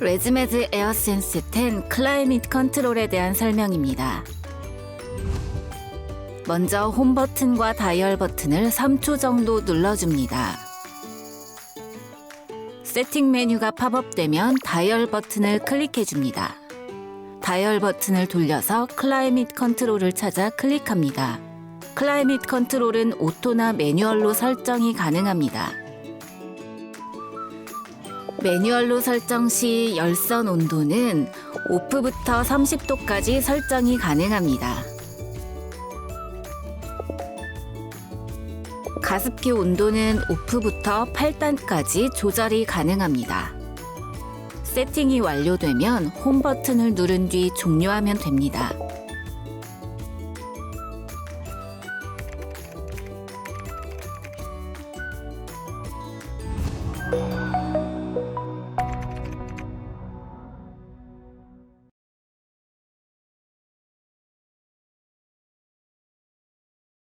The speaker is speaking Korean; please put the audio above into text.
레즈메드 에어센스 10 클라이밋 컨트롤에 대한 설명입니다. 먼저 홈 버튼과 다이얼 버튼을 3초 정도 눌러줍니다. 세팅 메뉴가 팝업되면 다이얼 버튼을 클릭해줍니다. 다이얼 버튼을 돌려서 클라이밋 컨트롤을 찾아 클릭합니다. 클라이밋 컨트롤은 오토나 매뉴얼로 설정이 가능합니다. 매뉴얼로 설정 시 열선 온도는 오프부터 30도까지 설정이 가능합니다. 가습기 온도는 오프부터 8단까지 조절이 가능합니다. 세팅이 완료되면 홈 버튼을 누른 뒤 종료하면 됩니다.